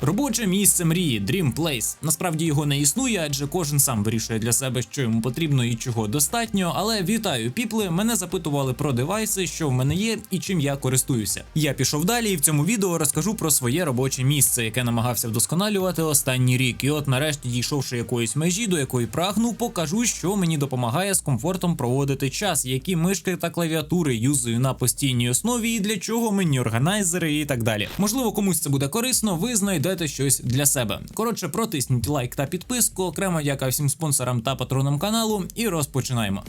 Робоче місце мрії Dream Place. Насправді його не існує, адже кожен сам вирішує для себе, що йому потрібно і чого достатньо. Але вітаю, піпли. Мене запитували про девайси, що в мене є і чим я користуюся. Я пішов далі, і в цьому відео розкажу про своє робоче місце, яке намагався вдосконалювати останній рік. І от нарешті, дійшовши якоїсь межі, до якої прагну, покажу, що мені допомагає з комфортом проводити час, які мишки та клавіатури юзаю на постійній основі, і для чого мені органайзери і так далі. Можливо, комусь це буде корисно, ви знайдете щось для себе. Коротше, протисніть лайк та підписку. Окремо дяка всім спонсорам та патронам каналу. І розпочинаємо.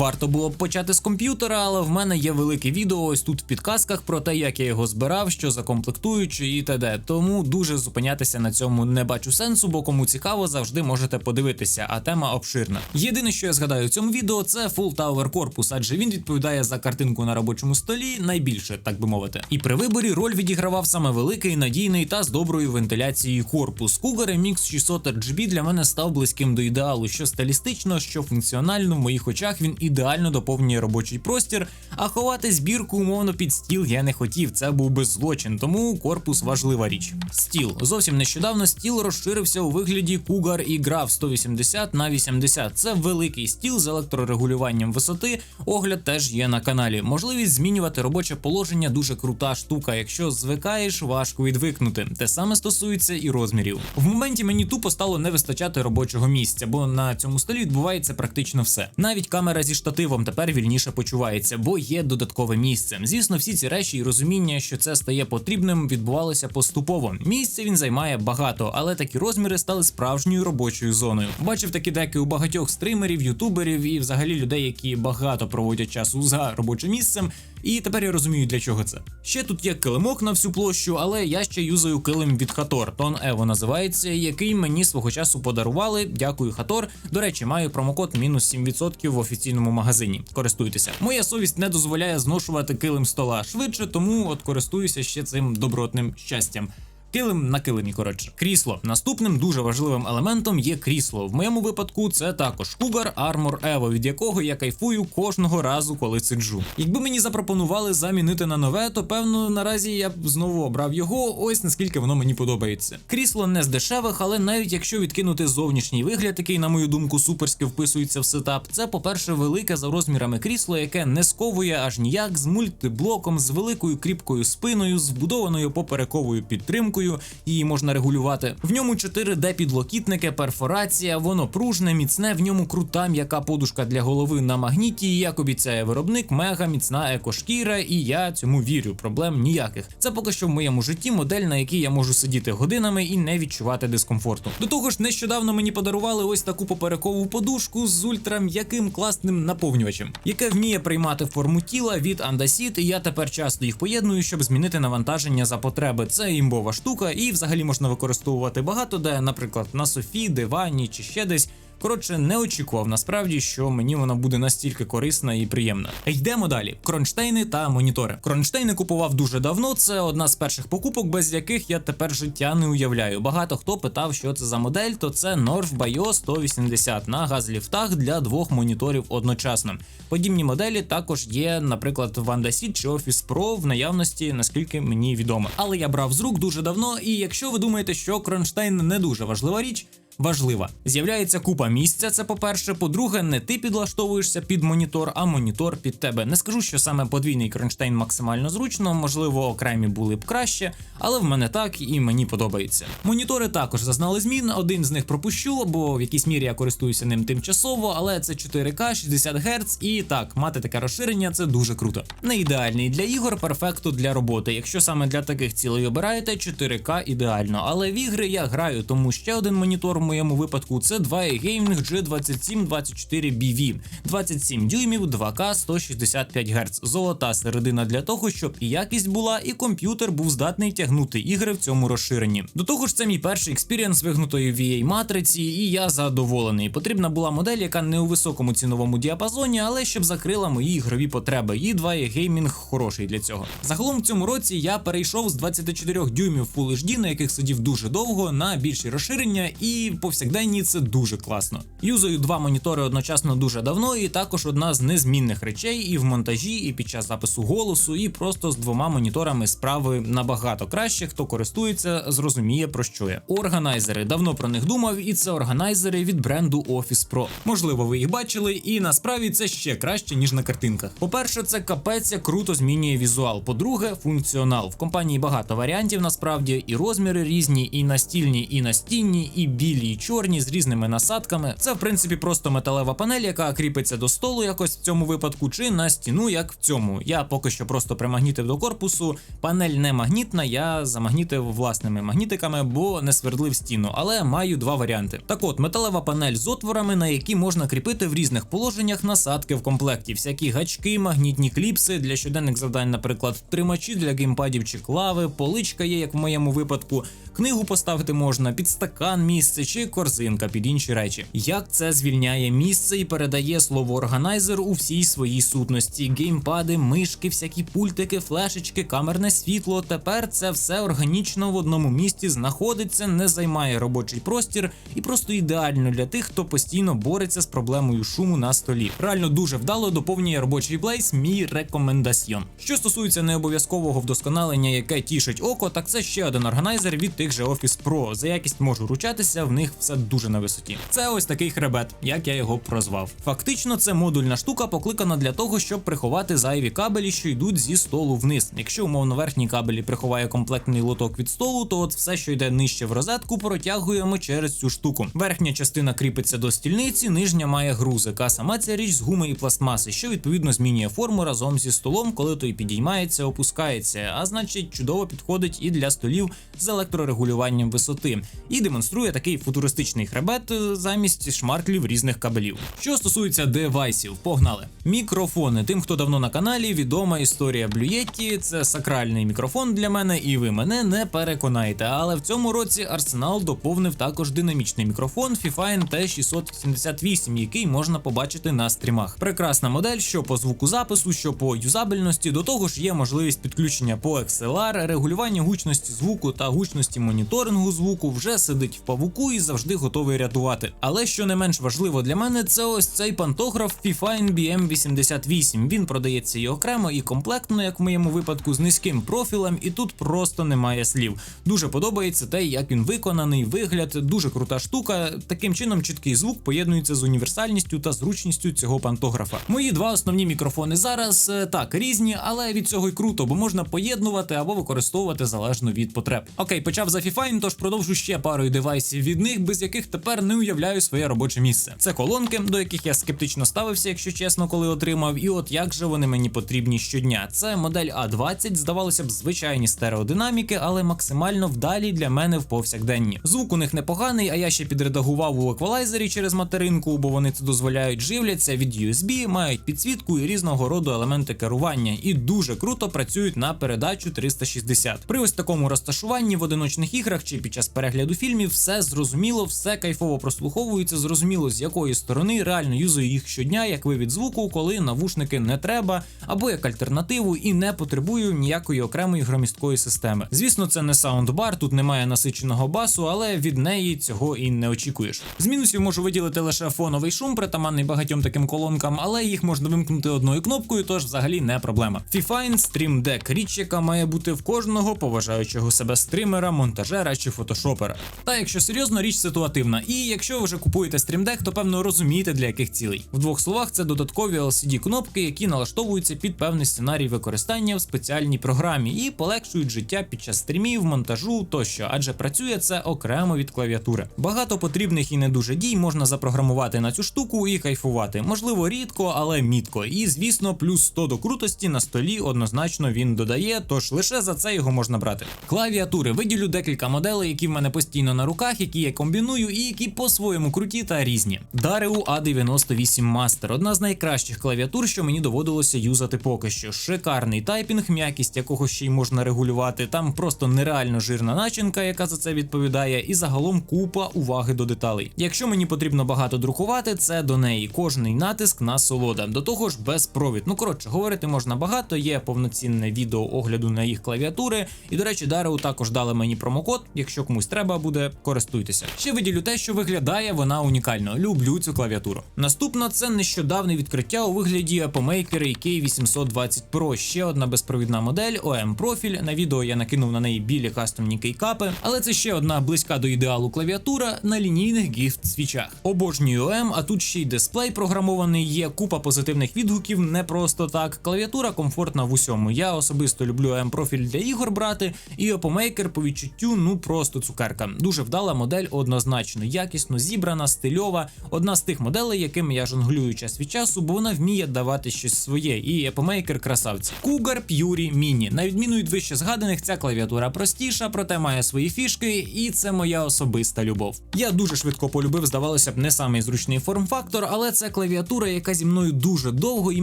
Варто було б почати з комп'ютера, але в мене є велике відео ось тут в підказках про те, як я його збирав, що за комплектуючі і т.д. Тому дуже зупинятися на цьому не бачу сенсу, бо кому цікаво, завжди можете подивитися, а тема обширна. Єдине, що я згадаю в цьому відео, це Full Tower Corpus, адже він відповідає за картинку на робочому столі найбільше, так би мовити. І при виборі роль відігравав саме великий, надійний та з доброю вентиляцією корпус. Cougar MX 600 RGB для мене став близьким до ідеалу, що стилістично, що функціонально в моїх очах він ідеально доповнює робочий простір. А ховати збірку умовно під стіл я не хотів. Це був би злочин, тому корпус важлива річ. Стіл зовсім нещодавно стіл розширився у вигляді Cougar і грав 180 на 80. Це великий стіл з електрорегулюванням висоти. Огляд теж є на каналі. Можливість змінювати робоче положення дуже крута штука. Якщо звикаєш, важко відвикнути. Те саме стосується і розмірів. В моменті мені тупо стало не вистачати робочого місця, бо на цьому столі відбувається практично все. Навіть камера зі штативом тепер вільніше почувається, бо є додаткове місце. Звісно, всі ці речі і розуміння, що це стає потрібним, відбувалося поступово. Місце він займає багато, але такі розміри стали справжньою робочою зоною. Бачив такі деки у багатьох стримерів, ютуберів і взагалі людей, які багато проводять часу за робочим місцем. І тепер я розумію, для чого це. Ще тут є килимок на всю площу, але я ще юзаю килим від Хатор. Тон Ево називається, який мені свого часу подарували. Дякую, Хатор. До речі, маю промокод мінус 7% в офіційному магазині. Користуйтеся. Моя совість не дозволяє зношувати килим стола швидше, тому от користуюся ще цим добротним щастям. Килим на килимі, коротше. Крісло. Наступним дуже важливим елементом є крісло. В моєму випадку це також Cougar Armor Evo, від якого я кайфую кожного разу, коли сиджу. Якби мені запропонували замінити на нове, то певно наразі я б знову обрав його. Ось наскільки воно мені подобається. Крісло не з дешевих, але навіть якщо відкинути зовнішній вигляд, який, на мою думку, суперськи вписується в сетап, це, по-перше, велике за розмірами крісло, яке не сковує аж ніяк з мультиблоком, з великою кріпкою спиною, з вбудованою поперековою підтримкою. Її можна регулювати. В ньому 4D підлокітники, перфорація, воно пружне, міцне. В ньому крута м'яка подушка для голови на магніті. Як обіцяє виробник, мега міцна екошкіра, і я цьому вірю. Проблем ніяких. Це поки що в моєму житті модель, на якій я можу сидіти годинами і не відчувати дискомфорту. До того ж, нещодавно мені подарували ось таку поперекову подушку з ультрам'яким класним наповнювачем, яке вміє приймати форму тіла від Andasit, і я тепер часто їх поєдную, щоб змінити навантаження за потреби. Це імбова штука, і взагалі можна використовувати багато де, наприклад, на софі, дивані чи ще десь. Коротше, не очікував насправді, що мені вона буде настільки корисна і приємна. Йдемо далі. Кронштейни та монітори. Кронштейни купував дуже давно. Це одна з перших покупок, без яких я тепер життя не уявляю. Багато хто питав, що це за модель, то це North Bio 180 на газліфтах для двох моніторів одночасно. Подібні моделі також є, наприклад, Andasit чи Office Pro в наявності, наскільки мені відомо. Але я брав з рук дуже давно, і якщо ви думаєте, що кронштейн не дуже важлива річ. Важлива. З'являється купа місця. Це по-перше. По-друге, не ти підлаштовуєшся під монітор, а монітор під тебе. Не скажу, що саме подвійний кронштейн максимально зручно, можливо, окремі були б краще, але в мене так і мені подобається. Монітори також зазнали змін. Один з них пропущу, бо в якійсь мірі я користуюся ним тимчасово, але це 4К 60 Гц, і так, мати таке розширення це дуже круто. Не ідеальний для ігор, перфекту для роботи. Якщо саме для таких цілей обираєте, 4К ідеально. Але в ігри я граю, тому ще один монітор моєму випадку це 2 Gaming G2724BV, 27 дюймів, 2К 165 Гц. Золота середина для того, щоб і якість була, і комп'ютер був здатний тягнути ігри в цьому розширенні. До того ж, це мій перший експірієнс вигнутої VA матриці, і я задоволений. Потрібна була модель, яка не у високому ціновому діапазоні, але щоб закрила мої ігрові потреби. І 2 Gaming хороший для цього. Загалом в цьому році я перейшов з 24 дюймів Full HD, на яких сидів дуже довго, на більші розширення і повсякденні це дуже класно. Юзаю два монітори одночасно дуже давно, і також одна з незмінних речей і в монтажі, і під час запису голосу, і просто з двома моніторами справи набагато краще. Хто користується, зрозуміє про що я. Органайзери давно про них думав, і це органайзери від бренду Office Pro. Можливо, ви їх бачили, і насправді це ще краще ніж на картинках. По-перше, це капець круто змінює візуал. По-друге, функціонал. В компанії багато варіантів насправді, і розміри різні, і настільні, і настінні, і білі, і чорні з різними насадками. Це в принципі просто металева панель, яка кріпиться до столу, якось в цьому випадку, чи на стіну, як в цьому. Я поки що просто примагнітив до корпусу. Панель не магнітна, я замагнітив власними магнітиками, бо не свердлив стіну, але маю два варіанти. Так от, металева панель з отворами, на які можна кріпити в різних положеннях насадки в комплекті, всякі гачки, магнітні кліпси для щоденних завдань, наприклад, тримачі для геймпадів чи клави, поличка є, як в моєму випадку. Книгу поставити можна, під стакан місце чи корзинка під інші речі. Як це звільняє місце і передає слово органайзер у всій своїй сутності: геймпади, мишки, всякі пультики, флешечки, камерне світло. Тепер це все органічно в одному місці знаходиться, не займає робочий простір і просто ідеально для тих, хто постійно бореться з проблемою шуму на столі. Реально дуже вдало доповнює робочий плейс. Мій рекомендаціон. Що стосується необов'язкового вдосконалення, яке тішить око, так це ще один органайзер від тих же Office Pro. За якість можу ручатися, в них все дуже на висоті. Це ось такий хребет, як я його прозвав. Фактично, це модульна штука, покликана для того, щоб приховати зайві кабелі, що йдуть зі столу вниз. Якщо умовно верхні кабелі приховає комплектний лоток від столу, то от все, що йде нижче в розетку, протягуємо через цю штуку. Верхня частина кріпиться до стільниці, нижня має грузик, а сама ця річ з гуми і пластмаси, що відповідно змінює форму разом зі столом, коли той підіймається, опускається. А значить, чудово підходить і для столів з електрорегулюванням висоти, і демонструє такий футуристичний хребет е, замість шмарклів різних кабелів. Що стосується девайсів, погнали. Мікрофони. Тим, хто давно на каналі, відома історія Блюєтті. Це сакральний мікрофон для мене, і ви мене не переконаєте. Але в цьому році Арсенал доповнив також динамічний мікрофон Fifine T678, який можна побачити на стрімах. Прекрасна модель, що по звуку запису, що по юзабельності. До того ж, є можливість підключення по XLR, регулювання гучності звуку та гучності моніторингу звуку вже сидить в павуку і завжди готовий рятувати. Але що не менш важливо для мене, це ось цей пантограф Fifine BM88. Він продається і окремо, і комплектно, як в моєму випадку, з низьким профілем, і тут просто немає слів. Дуже подобається те, як він виконаний, вигляд, дуже крута штука. Таким чином, чіткий звук поєднується з універсальністю та зручністю цього пантографа. Мої два основні мікрофони зараз е, так різні, але від цього й круто, бо можна поєднувати або використовувати залежно від потреб. Окей, почав за Fifine, тож продовжу ще парою девайсів від них, без яких тепер не уявляю своє робоче місце. Це колонки, до яких я скептично ставився, якщо чесно, коли отримав. І от як же вони мені потрібні щодня. Це модель А20, здавалося б, звичайні стереодинаміки, але максимально вдалі для мене в повсякденні. Звук у них непоганий, а я ще підредагував у еквалайзері через материнку, бо вони це дозволяють, живляться від USB, мають підсвітку і різного роду елементи керування, і дуже круто працюють на передачу 360. При ось такому розташуванні в одиночних іграх чи під час перегляду фільмів все зрозуміло, все кайфово прослуховується, зрозуміло з якої сторони реально юзую їх щодня, як вивід звуку, коли навушники не треба, або як альтернативу і не потребую ніякої окремої громісткої системи. Звісно, це не саундбар, тут немає насиченого басу, але від неї цього і не очікуєш. З мінусів можу виділити лише фоновий шум, притаманний багатьом таким колонкам, але їх можна вимкнути одною кнопкою, тож взагалі не проблема. Fifine Stream Deck – річ, яка має бути в кожного поважаючого себе стримера, монтажера чи фотошопера. Та якщо серйозно, річ ситуативна. І якщо ви вже купуєте Stream Deck, то певно розумієте для яких цілей. В двох словах, це додаткові LCD кнопки, які налаштовуються під певний сценарій використання в спеціальній програмі і полегшують життя під час стрімів, монтажу тощо, адже працює це окремо від клавіатури. Багато потрібних і не дуже дій можна запрограмувати на цю штуку і кайфувати. Можливо, рідко, але мітко. І звісно, плюс 100 до крутості на столі однозначно він додає, тож лише за це його можна брати. Клавіатури виділю декілька моделей, які в мене постійно на руках, які я комбіную і які по-своєму круті та різні. Dario A98 Master одна з найкращих клавіатур, що мені доводилося юзати поки що. Шикарний тайпінг, м'якість якого ще й можна регулювати. Там просто нереально жирна начинка, яка за це відповідає, і загалом купа уваги до деталей. Якщо мені потрібно багато друкувати, це до неї. Кожний натиск на солода. До того ж, без провід. Ну коротше, говорити можна багато. Є повноцінне відео огляду на їх клавіатури. І до речі, Dario також дали мені промокод. Якщо комусь треба буде, користуйтеся. Сподобалося. Ще виділю те, що виглядає вона унікально. Люблю цю клавіатуру. Наступна це нещодавне відкриття у вигляді Apple K820 Pro. Ще одна безпровідна модель OM профіль. На відео я накинув на неї білі кастомні кейкапи, але це ще одна близька до ідеалу клавіатура на лінійних гіфт свічах. Обожнюю OM, а тут ще й дисплей програмований. Є купа позитивних відгуків. Не просто так. Клавіатура комфортна в усьому. Я особисто люблю OM профіль для ігор брати, і Opmaker по відчуттю ну просто цукерка. Дуже вдала модель, однозначно, якісно зібрана, стильова. Одна з тих моделей, якими я жонглюю час від часу, бо вона вміє давати щось своє. І Apple красавці. Cougar Puri Mini. На відміну від вище згаданих, ця клавіатура простіша, проте має свої фішки, і це моя особиста любов. Я дуже швидко полюбив, здавалося б, не самий зручний форм-фактор, але це клавіатура, яка зі мною дуже довго, і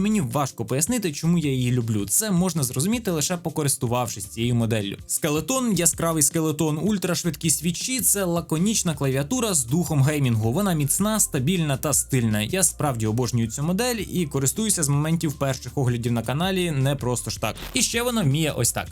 мені важко пояснити, чому я її люблю. Це можна зрозуміти лише покористувавшись цією моделлю. Скелетон, яскравий скелетон, ультрашвидкі свічі це лаконічна клавіатура з духом геймінгу. Вона міцна, стабільна та стильна. Я справді обожнюю цю модель і користуюся з моментів перших оглядів на каналі не просто ж так. І ще вона вміє ось так.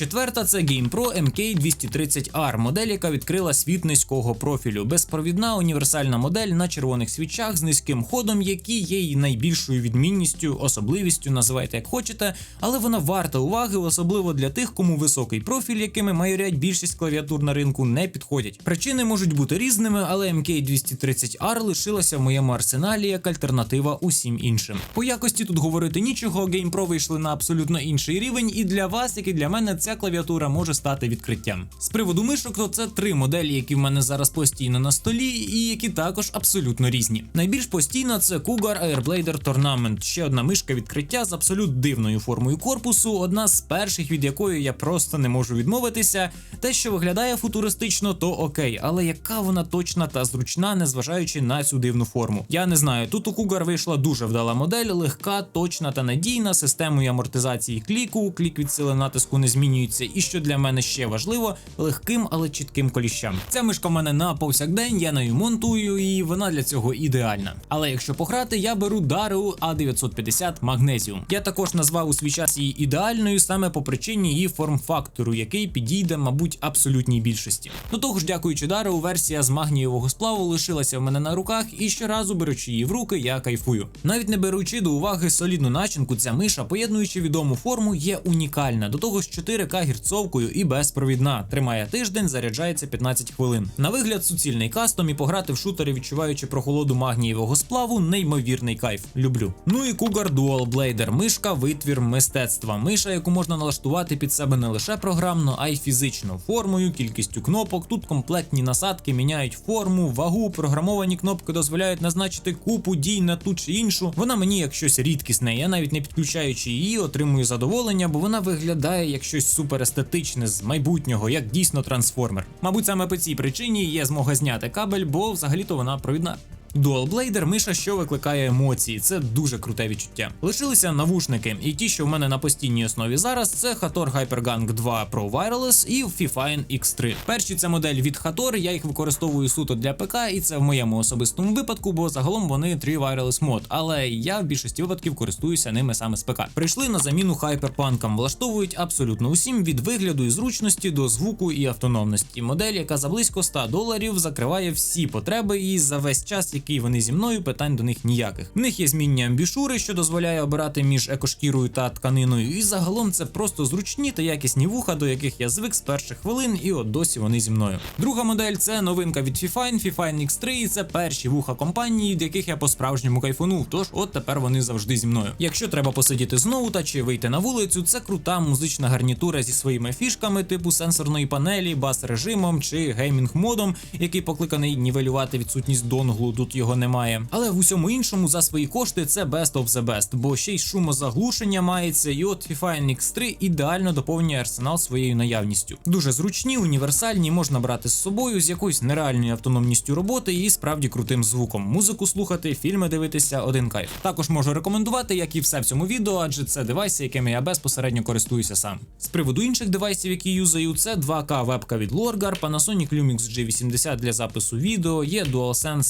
Четверта це GamePro MK230R, модель, яка відкрила світ низького профілю. Безпровідна універсальна модель на червоних свічах з низьким ходом, які є її найбільшою відмінністю, особливістю, називайте як хочете, але вона варта уваги, особливо для тих, кому високий профіль, якими майорять більшість клавіатур на ринку, не підходять. Причини можуть бути різними, але MK230R лишилася в моєму арсеналі як альтернатива усім іншим. По якості тут говорити нічого, GamePro вийшли на абсолютно інший рівень, і для вас, як і для мене, ця клавіатура може стати відкриттям. З приводу мишок, то це три моделі, які в мене зараз постійно на столі, і які також абсолютно різні. Найбільш постійна це Cougar Airblader Tournament, ще одна мишка відкриття з абсолютно дивною формою корпусу, одна з перших, від якої я просто не можу відмовитися. Те, що виглядає футуристично, то окей, але яка вона точна та зручна, незважаючи на цю дивну форму. Я не знаю. Тут у Cougar вийшла дуже вдала модель, легка, точна та надійна, системою амортизації кліку, клік від сили натиску не змінюється. І що для мене ще важливо, легким, але чітким коліщам. Ця мишка в мене на повсякдень, я нею монтую, і вона для цього ідеальна. Але якщо пограти, я беру Daru A950 Magnesium. Я також назвав у свій час її ідеальною саме по причині її форм-фактору, який підійде, мабуть, абсолютній більшості. До того ж, дякуючи Daru, версія з магнієвого сплаву лишилася в мене на руках, і щоразу беручи її в руки, я кайфую. Навіть не беручи до уваги солідну начинку, ця миша, поєднуючи відому форму, є унікальна. До того ж, 4К гірцовкою і безпровідна. Тримає тиждень, заряджається 15 хвилин. На вигляд суцільний кастом і пограти в шутери, відчуваючи прохолоду магнієвого сплаву, неймовірний кайф. Люблю. Ну і Cougar Dual Blader. Мишка витвір мистецтва. Миша, яку можна налаштувати під себе не лише програмно, а й фізично. Формою, кількістю кнопок. Тут комплектні насадки міняють форму, вагу. Програмовані кнопки дозволяють назначити купу дій на ту чи іншу. Вона мені як щось рідкісне. Я навіть не підключаючи її, отримую задоволення, бо вона виглядає як щось супер естетичне з майбутнього, як дійсно трансформер. Мабуть, саме по цій причині є змога зняти кабель, бо взагалі-то вона провідна. Dual Blader миша, що викликає емоції, це дуже круте відчуття. Лишилися навушники, і ті, що в мене на постійній основі зараз, це Hator HyperGang 2 Pro Wireless і Fifine X3. Перші це модель від Hator, я їх використовую суто для ПК, і це в моєму особистому випадку, бо загалом вони 3 Wireless мод. Але я в більшості випадків користуюся ними саме з ПК. Прийшли на заміну хайперпанкам, влаштовують абсолютно усім від вигляду і зручності до звуку і автономності. Модель, яка за близько 100 доларів закриває всі потреби, і за весь час, який вони зі мною, питань до них ніяких. В них є змінні амбішури, що дозволяє обирати між екошкірою та тканиною. І загалом це просто зручні та якісні вуха, до яких я звик з перших хвилин, і от досі вони зі мною. Друга модель це новинка від Fifine, Fifine X3, і це перші вуха компанії, від яких я по-справжньому кайфанув. Тож, от тепер вони завжди зі мною. Якщо треба посидіти знову та чи вийти на вулицю, це крута музична гарнітура зі своїми фішками, типу сенсорної панелі, бас режимом чи геймінг модом, який покликаний нівелювати відсутність донглу. Тут його немає. Але в усьому іншому за свої кошти це best of the best, бо ще й шумозаглушення мається, і от FIFA NX3 ідеально доповнює арсенал своєю наявністю. Дуже зручні, універсальні, можна брати з собою з якоюсь нереальною автономністю роботи і справді крутим звуком. Музику слухати, фільми дивитися, один кайф. Також можу рекомендувати, як і все в цьому відео, адже це девайси, якими я безпосередньо користуюся сам. З приводу інших девайсів, які юзаю, це 2К вебка від Lorgar, Panasonic Lumix G80 для запису відео, є DualSense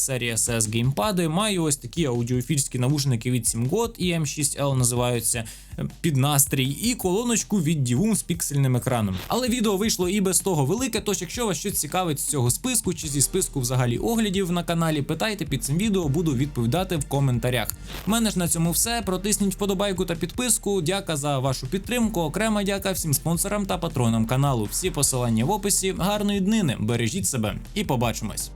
серія DualSense геймпади, маю ось такі аудіофільські навушники від 7GOT і M6L називаються е, під настрій, і колоночку від Divum з піксельним екраном. Але відео вийшло і без того велике. Тож, якщо вас щось цікавить з цього списку чи зі списку взагалі оглядів на каналі, питайте під цим відео, буду відповідати в коментарях. У мене ж на цьому все. Протисніть вподобайку та підписку. Дяка за вашу підтримку. Окрема дяка всім спонсорам та патронам каналу. Всі посилання в описі. Гарної днини, бережіть себе і побачимось.